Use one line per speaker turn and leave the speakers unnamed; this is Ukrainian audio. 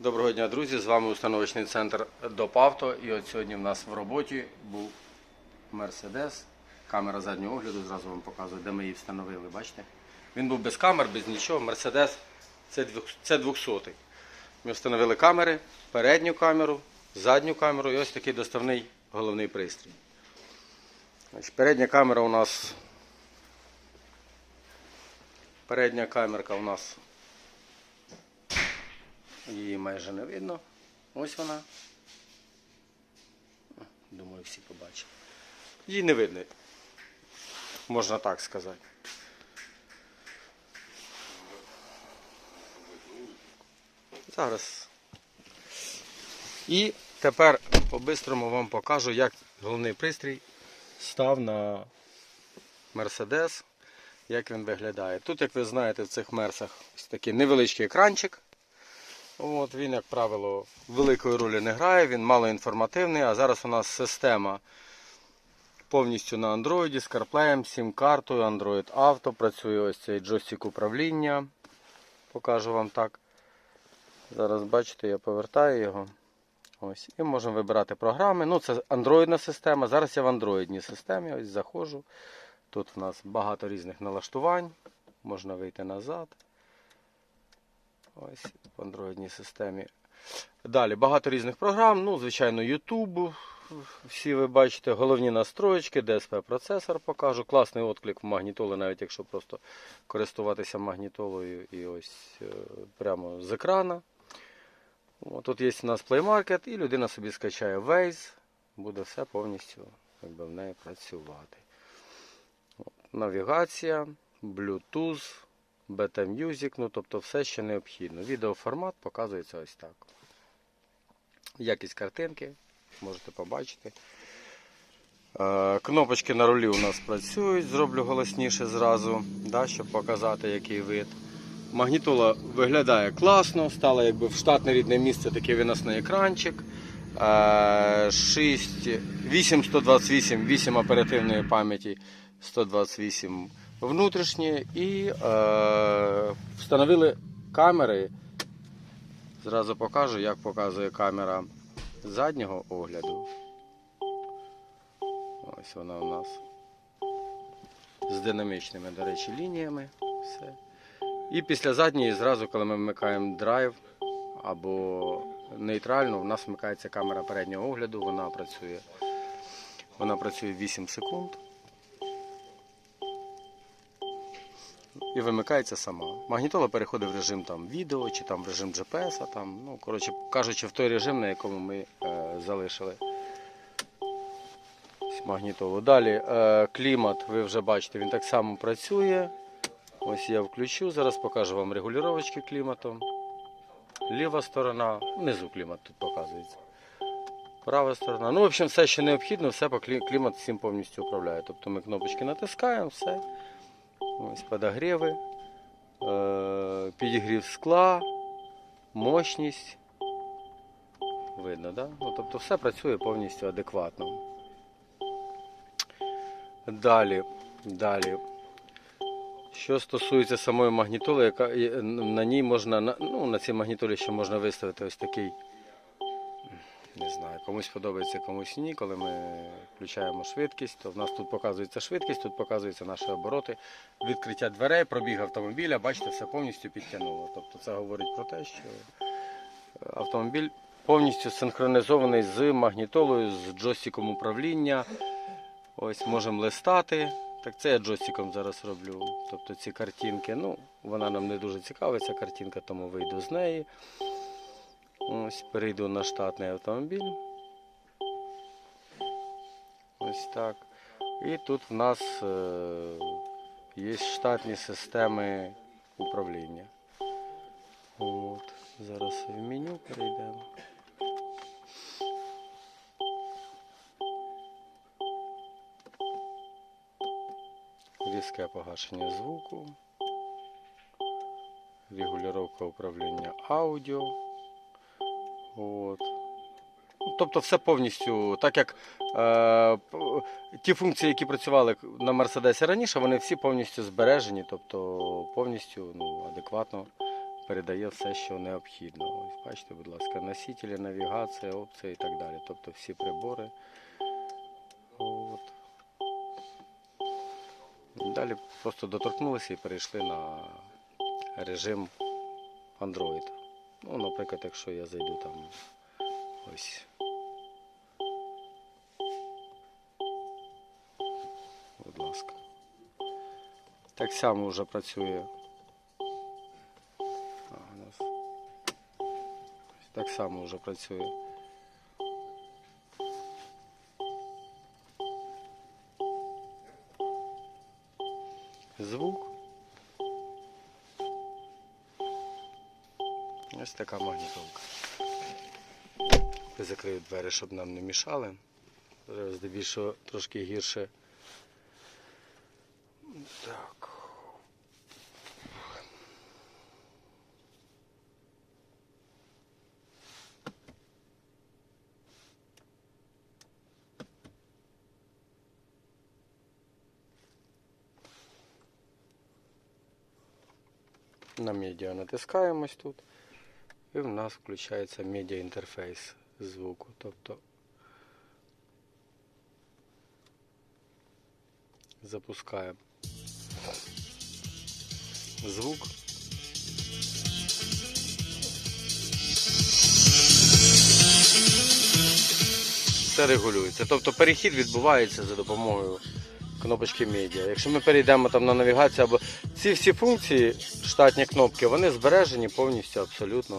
Доброго дня, друзі! З вами установочний центр ДОПАВТО. І от сьогодні в нас в роботі був Мерседес. Камера заднього огляду, зразу вам показую, де ми її встановили. Бачите? Він був без камер, без нічого. Мерседес це двох- це 200 Ми встановили камери, передню камеру, задню камеру і ось такий доставний головний пристрій. Значить, передня камера у нас. Передня камерка у нас Її майже не видно. Ось вона. Думаю, всі побачили. Її не видно. Можна так сказати. Зараз. І тепер по-бистрому вам покажу, як головний пристрій став на Мерседес, як він виглядає. Тут, як ви знаєте, в цих мерсах ось такий невеличкий екранчик. От, він, як правило, великої ролі не грає, він малоінформативний, а зараз у нас система повністю на Android з CarPlay, сім-картою, Android Auto, працює ось цей джойстик управління. Покажу вам так. Зараз бачите, я повертаю його. Ось. І можемо вибирати програми. Ну, це андроїдна система. Зараз я в андроїдній системі. Ось заходжу. Тут в нас багато різних налаштувань. Можна вийти назад. Ось в андроїдній системі. Далі багато різних програм. Ну, звичайно, YouTube. Всі ви бачите, головні настроєчки, DSP процесор покажу. Класний отклик в магнітоли, навіть якщо просто користуватися магнітолою і ось е, прямо з екрана. Тут є у нас Play Market і людина собі скачає Waze, буде все повністю якби, в неї працювати. Навігація, Bluetooth, Beta Music, ну тобто все, що необхідно. Відеоформат показується ось так. Якість картинки, можете побачити. Е, Кнопочки на рулі у нас працюють, зроблю голосніше зразу, да, щоб показати, який вид. Магнітола виглядає класно, стала якби в штатне рідне місце такий виносний екранчик. Е, 6, 8 128, 8 оперативної пам'яті, 128 внутрішні і е, встановили камери. Зразу покажу, як показує камера заднього огляду. Ось вона у нас з динамічними, до речі, лініями. Все. І після задньої, зразу, коли ми вмикаємо драйв або нейтральну, у нас вмикається камера переднього огляду, вона працює. Вона працює 8 секунд. І вимикається сама. Магнітола переходить в режим там, відео чи там в режим GPS, там, ну, коротше кажучи, в той режим, на якому ми е, залишили магнітолу. Далі е, клімат, ви вже бачите, він так само працює. Ось я включу, зараз покажу вам регулювачки клімату. Ліва сторона, внизу клімат тут показується. Права сторона. Ну, в общем, все, що необхідно, все по клімат всім повністю управляє. Тобто ми кнопочки натискаємо, все. Ось подогріви, е, підігрів скла, мощність. Видно, да? Ну, тобто все працює повністю адекватно. Далі, далі. Що стосується самої магнітоли, яка на ній можна, на- ну, на цій магнітолі ще можна виставити ось такий. Не знаю, комусь подобається, комусь ні. Коли ми включаємо швидкість, то в нас тут показується швидкість, тут показуються наші обороти, відкриття дверей, пробіг автомобіля, бачите, все повністю підтягнуло. Тобто це говорить про те, що автомобіль повністю синхронізований з магнітолою, з джойстиком управління. Ось можемо листати. Так це я джойстиком зараз роблю. Тобто ці картинки, ну, вона нам не дуже цікава, ця картинка, тому вийду з неї. Ось перейду на штатний автомобіль. Ось так. І тут в нас е, є штатні системи управління. От. Зараз в меню перейдемо. Різке погашення звуку. Регулювання управління аудіо. От. Ну, Тобто все повністю, так як е, ті функції, які працювали на Мерседесі раніше, вони всі повністю збережені, тобто повністю ну, адекватно передає все, що необхідно. Ось бачите, будь ласка, носителі, навігація, опції і так далі. Тобто всі прибори. От. Далі просто доторкнулися і перейшли на режим Android. Ну, наприклад, якщо я зайду там ось. Будь ласка. Так само вже працює. Так само вже працює. Ось така магнітолка. Закрию двері, щоб нам не мішали. Здебільшого трошки гірше. Так. На медіа натискаємось тут. І в нас включається медіа інтерфейс звуку. Тобто запускаємо звук. Все регулюється. Тобто перехід відбувається за допомогою кнопочки медіа. Якщо ми перейдемо там на навігацію або ці всі функції, штатні кнопки, вони збережені повністю абсолютно